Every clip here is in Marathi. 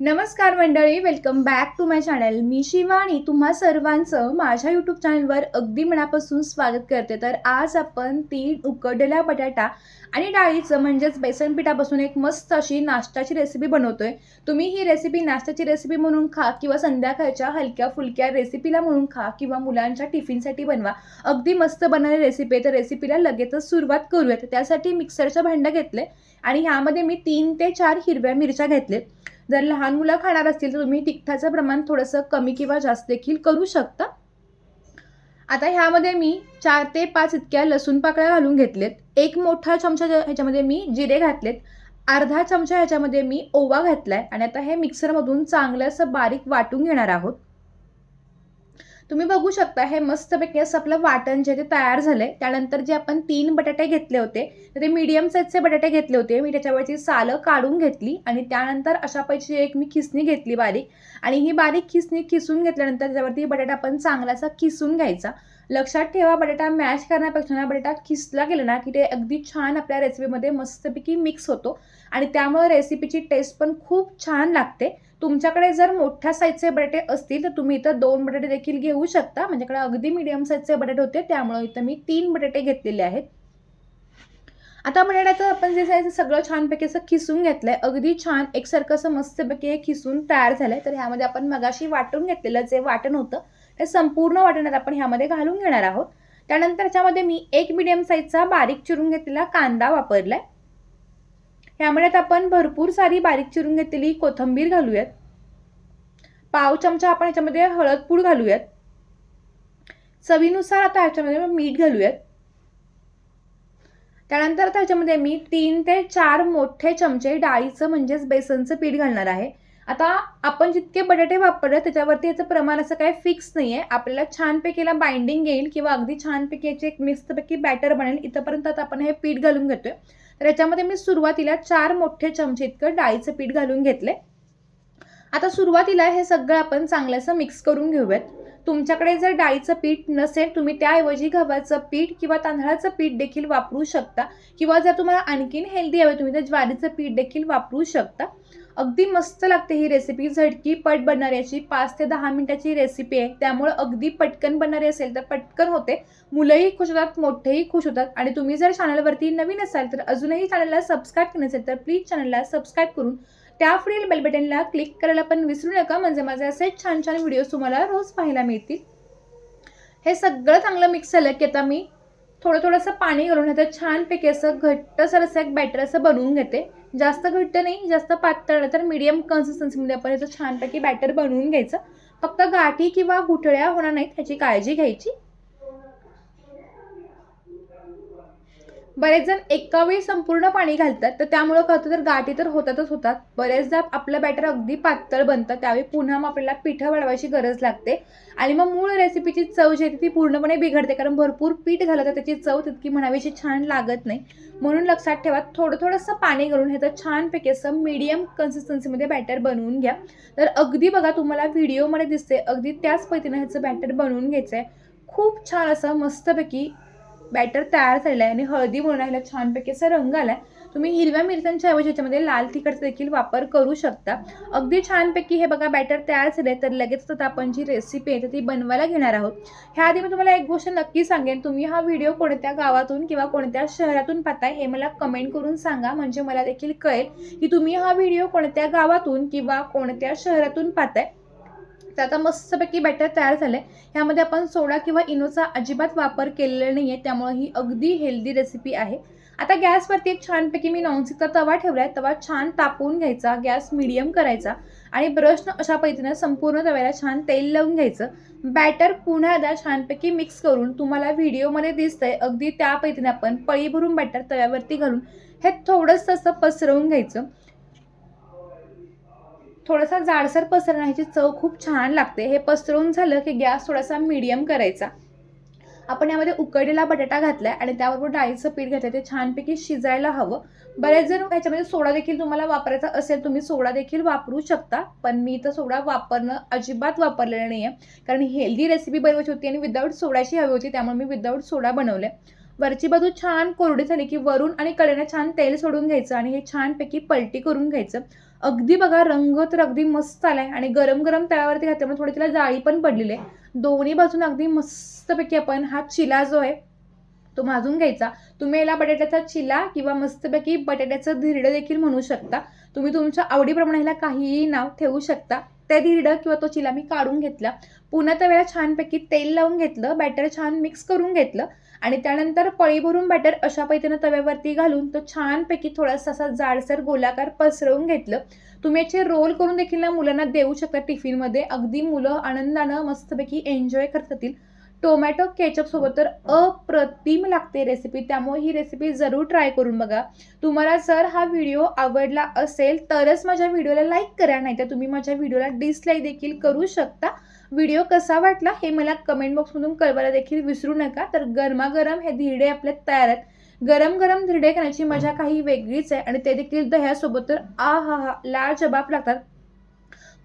नमस्कार मंडळी welcome back to my channel मी शिवानी तुम्हा सर्वांचं माझ्या यूट्यूब चॅनलवर अगदी मनापासून स्वागत करते. तर आज आपण तीन उकडलेल्या बटाटा आणि डाळीचं म्हणजेच बेसन पिठापासून एक मस्त अशी नाश्त्याची रेसिपी बनवतोय. तुम्ही ही रेसिपी नाश्त्याची रेसिपी म्हणून खा किंवा संध्याकाळच्या हलक्या फुलक्या रेसिपीला म्हणून खा किंवा मुलांच्या टिफिनसाठी बनवा. अगदी मस्त बनणारी रेसिपी आहे. तर रेसिपीला लगेचच सुरुवात करूयात. त्यासाठी मिक्सरचं भांडं घेतले आणि ह्यामध्ये मी तीन ते चार हिरव्या मिरच्या घेतले जर लहान मुलं खाणार असतील तर तुम्ही तिखटाचं प्रमाण थोडंसं कमी किंवा जास्त देखील करू शकता. आता ह्यामध्ये मी चार ते पाच इतक्या लसूण पाकळ्या घालून घेतलेत. एक मोठा चमचा ह्याच्यामध्ये मी जिरे घातलेत. अर्धा चमचा ह्याच्यामध्ये मी ओवा घातलाय. आणि आता हे मिक्सरमधून चांगलं असं बारीक वाटून घेणार आहोत. तुम्ही बघू शकता हे मस्तपैकी असं आपलं वाटण जे ते तयार झालंय. त्यानंतर जे आपण तीन बटाटे घेतले होते तर ते मीडियम साईजचे बटाटे घेतले होते. मी त्याच्यावरची सालं काढून घेतली आणि त्यानंतर अशा पैकी एक मी खिसणी घेतली बारीक. आणि ही बारीक खिसणी खिसून घेतल्यानंतर त्याच्यावरती बटाटा आपण चांगलासा खिसून घ्यायचा. लक्षात ठेवा बटाटा मॅश करण्यापेक्षा ना बटाटा खिसला गेला ना की ते अगदी छान आपल्या रेसिपीमध्ये मस्तपैकी मिक्स होतो. आणि त्यामुळे रेसिपीची टेस्ट पण खूप छान लागते. तुमच्याकडे जर मोठ्या साईजचे बटाटे असतील तर तुम्ही इथं दोन बटाटे देखील घेऊ शकता. माझ्याकडे अगदी मीडियम साईजचे बटाटे होते त्यामुळे इथं मी तीन बटाटे घेतलेले आहेत. आता बटाट्याचं आपण जे साईज सगळं छानपैकी असं खिसून घेतलंय अगदी छान एकसारखं असं मस्तपैकी हे खिसून तयार झालंय. तर ह्यामध्ये आपण मगाशी वाटून घेतलेलं जे वाटण होतं ते संपूर्ण वाटणात आपण ह्यामध्ये घालून घेणार आहोत. त्यानंतर ह्याच्यामध्ये मी एक मिडियम साईजचा बारीक चिरून घेतलेला कांदा वापरलाय. आहे ह्यामुळे आपण भरपूर सारी बारीक चिरून घेतलेली कोथिंबीर घालूयात. पाव चमचा आपण याच्यामध्ये हळद पूड घालूयात. चवीनुसार आता ह्याच्यामध्ये मीठ घालूयात. त्यानंतर आता ह्याच्यामध्ये मी तीन ते चार मोठे चमचे डाळीचं म्हणजेच बेसनचं पीठ घालणार आहे. आता आपण जितके बटाटे वापरले त्याच्यावरती याचं प्रमाण असं काही फिक्स नाही आहे आपल्याला छानपैकीला बाइंडिंग येईल किंवा अगदी छानपैकी याचे एक मस्तपैकी बॅटर बनेल. इथंपर्यंत आता आपण हे पीठ घालून घेतोय. तर याच्यामध्ये मी सुरुवातीला चार मोठे चमचे इतकं डाळीचं पीठ घालून घेतले आता सुरुवातीला हे सगळं आपण चांगलंसं मिक्स करून घेऊयात. तुमच्याकडे जर डाळीचं पीठ नसेल तुम्ही त्याऐवजी गव्हाचं पीठ किंवा तांदळाचं पीठ देखील वापरू शकता. किंवा जर तुम्हाला आणखीन हेल्दी हवे तुम्ही तर ज्वारीचं पीठ देखील वापरू शकता. अगदी मस्त लागते ही रेसिपी झटकी पट बनणारी याची पाच ते दहा मिनिटाची रेसिपी आहे. त्यामुळे अगदी पटकन बनणारी असेल तर पटकन होते. मुलंही खुश होतात मोठेही खुश होतात. आणि तुम्ही जर चॅनलवरती नवीन असाल तर अजूनही चॅनलला सबस्क्राईब केलं नसेल तर प्लीज चॅनलला सबस्क्राईब करून त्या पुढील बेल बटनला क्लिक करायला पण विसरू नका. म्हणजे माझे असेच छान छान व्हिडिओज तुम्हाला रोज पाहायला मिळतील. हे सगळं चांगलं मिक्स झालं की आता मी थोडं थोडंसं पाणी घालून आता छानपैकी असं घट्टसर असं एक बॅटर असं बनवून घेते. जास्त घट्ट नाही जास्त पातळ नाही तर मीडियम कन्सिस्टन्सीमध्ये आपण याचं छानपैकी बॅटर बनवून घ्यायचं. फक्त गाठी किंवा गुठळ्या होणार नाहीत ह्याची काळजी घ्यायची. बरेच जण एका वेळी संपूर्ण पाणी घालतात तर त्यामुळं काय होतं तर गाठी तर होतातच होतात. बरेचदा आपलं बॅटर अगदी पातळ बनतं त्यावेळी पुन्हा मग आपल्याला पिठं वाढवायची गरज लागते. आणि मग मूळ रेसिपीची चव जी आहे ती पूर्णपणे बिघडते कारण भरपूर पीठ झालं तर त्याची चव तितकी म्हणावीशी छान लागत नाही. म्हणून लक्षात ठेवा थोडं थोडंसं पाणी घालून ह्याचं छानपैकी असं मीडियम कन्सिस्टन्सीमध्ये बॅटर बनवून घ्या. तर अगदी बघा तुम्हाला व्हिडिओमध्ये दिसते अगदी त्याच पद्धतीनं ह्याचं बॅटर बनवून घ्यायचं आहे खूप छान असं मस्तपैकी बॅटर तयार झालेलं आहे आणि हळदी बोलून ह्याला छानपैकी असा रंग आला आहे तुम्ही हिरव्या मिरच्यांच्या ऐवजी ह्याच्यामध्ये लाल तिखटचा देखील वापर करू शकता. अगदी छानपैकी हे बघा बॅटर तयार झाले तर लगेच आता आपण जी रेसिपी आहे तर ती बनवायला घेणार आहोत. ह्याआधी मी तुम्हाला एक गोष्ट नक्की सांगेन. तुम्ही हा व्हिडिओ कोणत्या गावातून किंवा कोणत्या शहरातून पाहताय हे मला कमेंट करून सांगा. म्हणजे मला देखील कळेल की तुम्ही हा व्हिडिओ कोणत्या गावातून किंवा कोणत्या शहरातून पाहताय. तर आता मस्तपैकी बॅटर तयार झालं. आहे ह्यामध्ये आपण सोडा किंवा इनोचा अजिबात वापर केलेला नाही आहे त्यामुळे ही अगदी हेल्दी रेसिपी आहे. आता गॅसवरती एक छानपैकी मी नॉनस्टिकचा तवा ठेवला आहे तवा छान तापवून घ्यायचा गॅस मिडियम करायचा आणि ब्रशनं अशा पद्धतीनं संपूर्ण तव्याला छान तेल लावून घ्यायचं. बॅटर पुन्हा एकदा छानपैकी मिक्स करून तुम्हाला व्हिडिओमध्ये दिसतंय अगदी त्या पद्धतीने आपण पळी भरून बॅटर तव्यावरती घालून हे थोडंसं असं पसरवून घ्यायचं. थोडासा जाडसर पसरण्याची चव खूप छान लागते. हे पसरवून झालं की गॅस थोडासा मीडियम करायचा. आपण यामध्ये उकडलेला बटाटा घातलाय आणि त्याबरोबर डाळीचं पीठ घातलं ते छानपैकी शिजायला हवं. बरेच जण ह्याच्यामध्ये सोडा देखील तुम्हाला वापरायचा असेल तुम्ही सोडा देखील वापरू शकता. पण मी तर सोडा वापरणं अजिबात वापरलेलं नाही आहे कारण हेल्दी रेसिपी बनवायची होती आणि विदाऊट सोडाची हवी होती त्यामुळे मी विदाऊट सोडा बनवले वरची बाजू छान कोरडी झाली की वरून आणि कडेनं छान तेल सोडून घ्यायचं आणि हे छानपैकी पलटी करून घ्यायचं. अगदी बघा रंग तर अगदी मस्त आलाय आणि गरम गरम तव्यावरती घातल्यामुळे थोडी तिला जाळी पण पडलेली आहे. दोन्ही बाजून अगदी मस्तपैकी आपण हा चिला जो आहे तो भाजून घ्यायचा. तुम्ही याला बटाट्याचा चिला किंवा मस्तपैकी बटाट्याचं धिरडं देखील म्हणू शकता. तुम्ही तुमच्या आवडीप्रमाणे ह्याला काहीही नाव ठेवू शकता. ते धिरडं किंवा तो चिला मी काढून घेतला. पुन्हा तव्याला छानपैकी तेल लावून घेतलं बॅटर छान मिक्स करून घेतलं. आणि त्यानंतर पळी भरून बॅटर अशा पैतीनं तव्यावरती घालून तो छानपैकी थोडासा असा जाडसर गोलाकार पसरवून घेतलं. तुम्ही याचे रोल करून देखील ना मुलांना देऊ शकता टिफिनमध्ये अगदी मुलं आनंदानं मस्तपैकी एन्जॉय करतातील टोमॅटो केचपसोबत तर अप्रतिम लागते रेसिपी त्यामुळे ही रेसिपी जरूर ट्राय करून बघा. तुम्हाला जर हा व्हिडिओ आवडला असेल तरच माझ्या व्हिडिओला लाईक करा. नाही तर तुम्ही माझ्या व्हिडिओला डिसलाईक देखील करू शकता. व्हिडिओ कसा वाटला हे मला कमेंट बॉक्समधून कळवायला देखील विसरू नका. तर गरमागरम हे धिरडे आपले तयार आहेत. गरम गरम धिरडे खाण्याची मजा काही वेगळीच आहे आणि ते देखील दह्यासोबत तर आ हा हा लाल जबाब लागतात.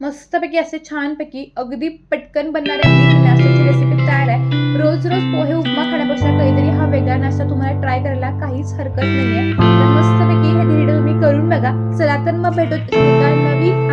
मस्तपैकी असे छानपैकी अगदी पटकन बनणारे नाश्त्याची रेसिपी तयार आहे. रोज रोज पोहे उपमा खाण्यापेक्षा काहीतरी हा वेगळा नाश्ता तुम्हाला ट्राय करायला काहीच हरकत नाहीये. तर मस्तपैकी हे धिरडे तुम्ही करून बघा. चला तर मग भेटू नवीन